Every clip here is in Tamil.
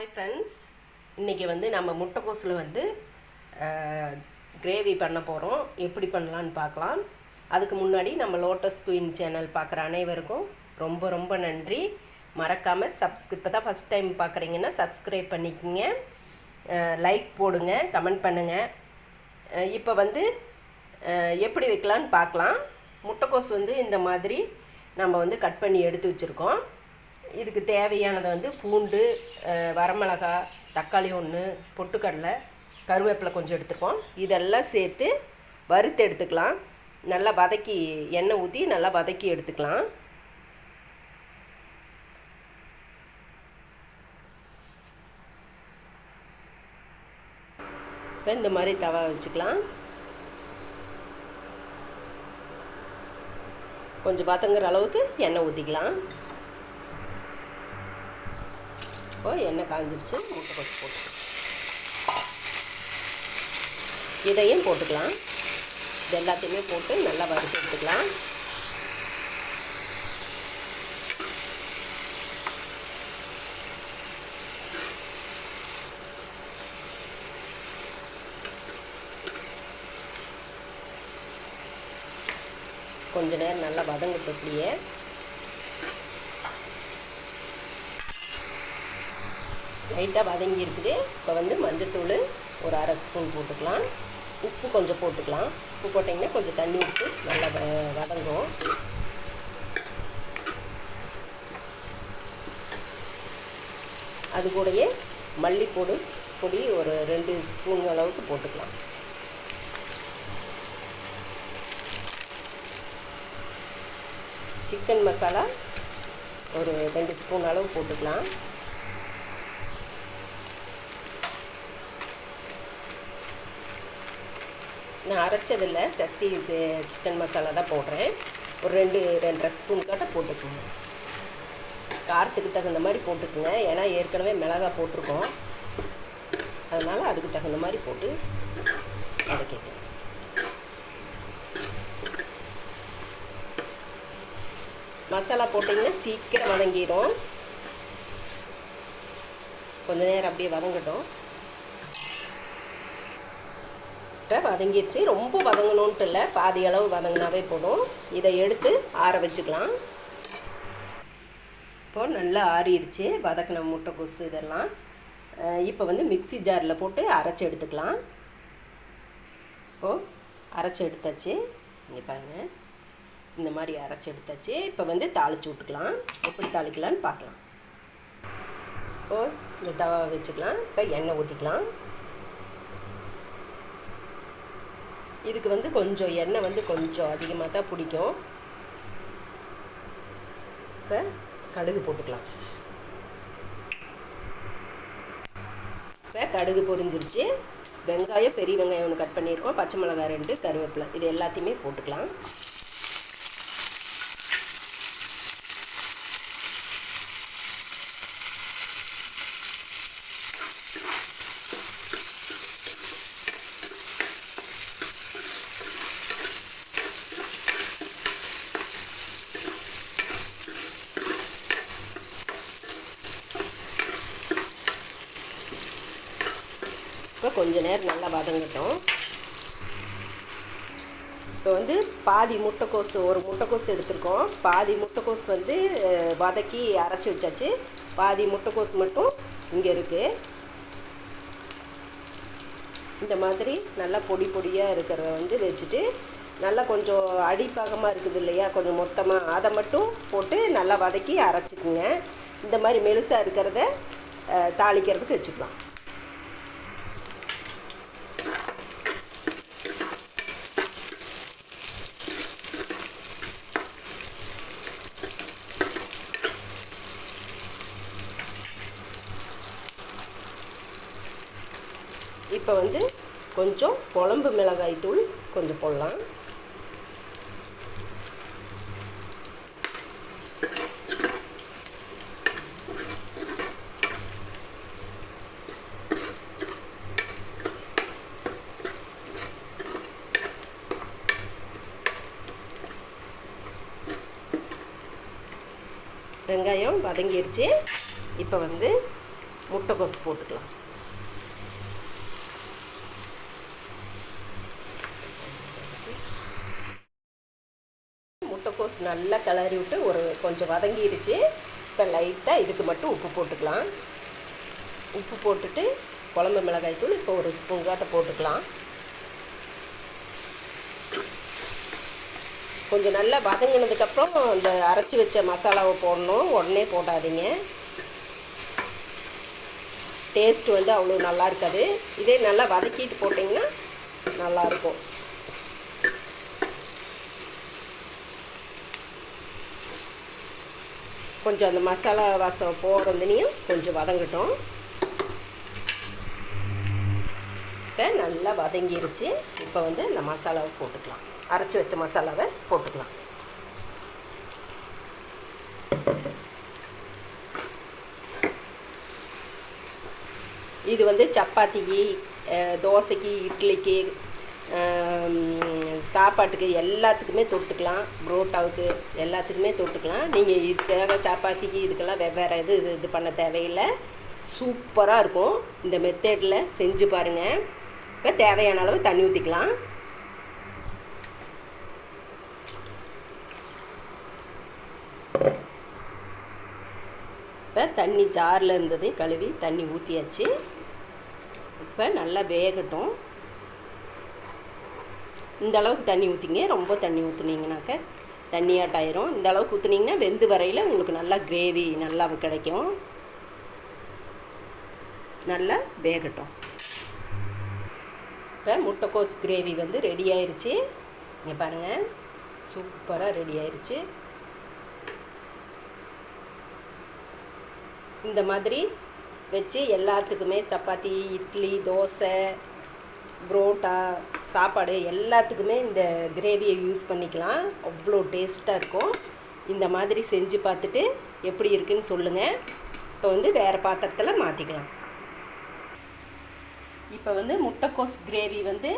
ஹாய் ஃப்ரெண்ட்ஸ் இன்றைக்கி வந்து நம்ம முட்டைக்கோஸில் வந்து கிரேவி பண்ண போகிறோம் எப்படி பண்ணலான்னு பார்க்கலாம். அதுக்கு முன்னாடி நம்ம லோட்டஸ் குயின் சேனல் பார்க்குற அனைவருக்கும் ரொம்ப ரொம்ப நன்றி. மறக்காமல் சப்ஸ்க் இப்போ தான் ஃபஸ்ட் டைம் பார்க்குறீங்கன்னா சப்ஸ்கிரைப் பண்ணிக்கோங்க. லைக் போடுங்க கமெண்ட் பண்ணுங்கள் இப்போ வந்து எப்படி வைக்கலான்னு பார்க்கலாம். முட்டைக்கோஸ் வந்து இந்த மாதிரி நம்ம வந்து கட் பண்ணி எடுத்து வச்சுருக்கோம். இதுக்கு தேவையானது வந்து பூண்டு வரமிளகா வரமிளகாய் தக்காளி ஒன்று பொட்டுக்கடலை கருவேப்பிலை கொஞ்சம் எடுத்துருக்கோம் இதெல்லாம் சேர்த்து வறுத்து எடுத்துக்கலாம். நல்லா வதக்கி எண்ணெய் ஊற்றி நல்லா வதக்கி எடுத்துக்கலாம். இப்போ இந்த மாதிரி தவா வச்சுக்கலாம். கொஞ்சம் வதங்குற அளவுக்கு எண்ணெய் ஊற்றிக்கலாம் இப்போ எண்ணெய் காஞ்சிருச்சு முட்டை போட்டு இதையும் போட்டுக்கலாம். இது எல்லாத்தையுமே போட்டு நல்லா வறுத்து எடுத்துக்கலாம். கொஞ்ச நேரம் நல்லா வதங்கட்டும் இப்படியே. லைட்டாக வதங்கி இருக்குது. இப்போ வந்து மஞ்சத்தூள் ஒரு அரை ஸ்பூன் போட்டுக்கலாம். உப்பு கொஞ்சம் போட்டுக்கலாம். உப்பு போட்டிங்கன்னா கொஞ்சம் தண்ணி விட்டு நல்லா வ- வதங்கும். அது கூடயே மல்லிப்பொடி பொடி ஒரு ரெண்டு ஸ்பூன் அளவுக்கு போட்டுக்கலாம். சிக்கன் மசாலா ஒரு ரெண்டு ஸ்பூன் அளவு போட்டுக்கலாம். நான் அரைச்சதில்ல. சக்தி இது- சிக்கன் மசாலா தான் போடுறேன். ஒரு ரெண்டு ரெண்டரை ஸ்பூன் கட்ட போட்டுக்கோங்க. காரத்துக்கு தகுந்த மாதிரி போட்டுக்குங்க. ஏன்னா ஏற்கனவே மிளகா போட்டிருக்கோம். அதனால் அதுக்கு தகுந்த மாதிரி போட்டு வதக்கிக்கலாம். மசாலா போட்டிங்கன்னா சீக்கிரம் வதங்கிடும். கொஞ்ச நேரம் அப்படியே வதங்கட்டும். இப்போ வதங்கிடுச்சு. ரொம்ப வதங்கணுன்ட்டு இல்லை. பாதி அளவு வதங்கினாவே போதும். இதை எடுத்து ஆற வச்சுக்கலாம். இப்போ நல்லா ஆறிடுச்சு. வதக்கின முட்டைக்கோசு இதெல்லாம். இப்போ வந்து மிக்ஸி ஜாரில் போட்டு அரைச்சி எடுத்துக்கலாம். இப்போது அரைச்சி எடுத்தாச்சு. இங்கே பாருங்கள் இந்த மாதிரி அரைச்சி எடுத்தாச்சு. இப்போ வந்து தாளிச்சு விட்டுக்கலாம். எப்படி தாளிக்கலான்னு பார்க்கலாம். இப்போது இந்த தவா வச்சுக்கலாம். இப்போ எண்ணெய் ஊற்றிக்கலாம் இதுக்கு வந்து கொஞ்சம் எண்ணெய் வந்து கொஞ்சம் அதிகமாக தான் பிடிக்கும். இப்போ கடுகு போட்டுக்கலாம். இப்போ கடுகு பொரிஞ்சிருச்சு. வெங்காயம் பெரிய வெங்காயம் ஒன்று கட் பண்ணியிருக்கோம். பச்சை மிளகாய் ரெண்டு கருவேப்பிலை. இது எல்லாத்தையுமே போட்டுக்கலாம். கொஞ்சம் கொஞ்ச நேரம் நல்லா வதங்கட்டும். இப்போ வந்து பாதி முட்டைக்கோஸ் ஒரு முட்டைக்கோஸ் எடுத்திருக்கோம். பாதி முட்டைக்கோஸ் வந்து வதக்கி அரைச்சி வச்சாச்சு. பாதி முட்டைக்கோஸ் மட்டும் இங்கே இருக்குது இந்த மாதிரி நல்லா பொடி பொடியாக இருக்கிறத வந்து வச்சுட்டு நல்லா கொஞ்சம் அடிப்பாகமாக இருக்குது இல்லையா? கொஞ்சம் மொத்தமாக அதை மட்டும் போட்டு நல்லா வதக்கி அரைச்சிக்குங்க. இந்த மாதிரி மெலுசாக இருக்கிறத தாளிக்கிறதுக்கு வச்சுக்கலாம். இப்போ வந்து கொஞ்சம் குழம்பு மிளகாய் தூள் கொஞ்சம் போடலாம். வெங்காயம் வதங்கிடுச்சு இப்போ வந்து முட்டைக்கோஸ் போட்டுக்கலாம். நல்லா கிளறி விட்டு ஒரு கொஞ்சம் வதங்கிருச்சு. இப்போ லைட்டாக இதுக்கு மட்டும் உப்பு போட்டுக்கலாம். உப்பு போட்டுட்டு குழம்பு மிளகாய் தூள் இப்போ ஒரு ஸ்பூங்காட்ட போட்டுக்கலாம். கொஞ்சம் நல்லா வதங்கினதுக்கப்புறம் இந்த அரைச்சி வச்ச மசாலாவை போடணும். உடனே போடாதீங்க. டேஸ்ட் வந்து அவ்வளோ நல்லா இருக்காது. இதே நல்லா வதக்கிட்டு போட்டிங்கன்னா நல்லாயிருக்கும் கொஞ்சம் அந்த மசாலா வாசம் போகிறதுனையும் கொஞ்சம் வதங்கட்டும். இப்போ நல்லா வதங்கிருச்சு. இப்போ வந்து இந்த மசாலாவை போட்டுக்கலாம். அரைச்சி வச்ச மசாலாவை போட்டுக்கலாம். இது வந்து சப்பாத்திக்கு தோசைக்கு இட்லிக்கு சாப்பாட்டுக்கு எல்லாத்துக்குமே தொட்டுக்கலாம். புரோட்டாவுக்கு எல்லாத்துக்குமே தொட்டுக்கலாம். நீங்கள் இதுக்காக சப்பாத்திக்கு இதுக்கெல்லாம் வெவ்வேறு இது இது இது பண்ண தேவையில்லை. சூப்பராக இருக்கும். இந்த மெத்தேடில் செஞ்சு பாருங்கள் இப்போ தேவையான அளவு தண்ணி ஊற்றிக்கலாம் இப்போ தண்ணி ஜாரில் இருந்ததையும் கழுவி தண்ணி ஊற்றியாச்சு இப்போ நல்லா வேகட்டும். இந்த அளவுக்கு தண்ணி ஊற்றிங்க ரொம்ப தண்ணி ஊற்றுனீங்கனாக்க தண்ணியாட்டாயிரும் இந்த அளவுக்கு ஊற்றுனீங்கன்னா வெந்து வரையில் உங்களுக்கு நல்லா கிரேவி நல்லா கிடைக்கும். நல்லா வேகட்டும். இப்போ முட்டைக்கோஸ் கிரேவி வந்து ரெடி ஆயிடுச்சு இங்கே பாருங்கள் சூப்பராக ரெடி ஆயிடுச்சு இந்த மாதிரி வச்சு எல்லாத்துக்குமே சப்பாத்தி இட்லி தோசை புரோட்டா சாப்பாடு எல்லாத்துக்குமே இந்த கிரேவியை யூஸ் பண்ணிக்கலாம். அவ்வளோ டேஸ்ட்டாக இருக்கும். இந்த மாதிரி செஞ்சு பார்த்துட்டு எப்படி இருக்குன்னு சொல்லுங்கள் இப்போ வந்து வேறு பாத்திரத்தில் மாற்றிக்கலாம் இப்போ வந்து முட்டைக்கோஸ் கிரேவி வந்து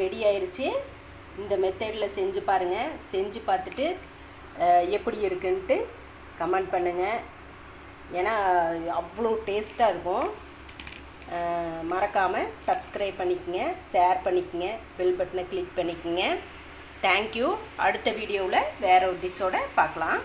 ரெடி ஆயிடுச்சு இந்த மெத்தடில் செஞ்சு பாருங்கள் செஞ்சு பார்த்துட்டு எப்படி இருக்குன்ட்டு கமெண்ட் பண்ணுங்கள் ஏன்னா அவ்வளோ டேஸ்ட்டாக இருக்கும். மறக்காமல் சப்ஸ்கிரைப் பண்ணிக்கங்க ஷேர் பண்ணிக்கங்க பெல் பட்டனை கிளிக் பண்ணிக்கங்க. தேங்க்யூ அடுத்த வீடியோவில் வேறு ஒரு டிஷ்ஷோட பார்க்கலாம்.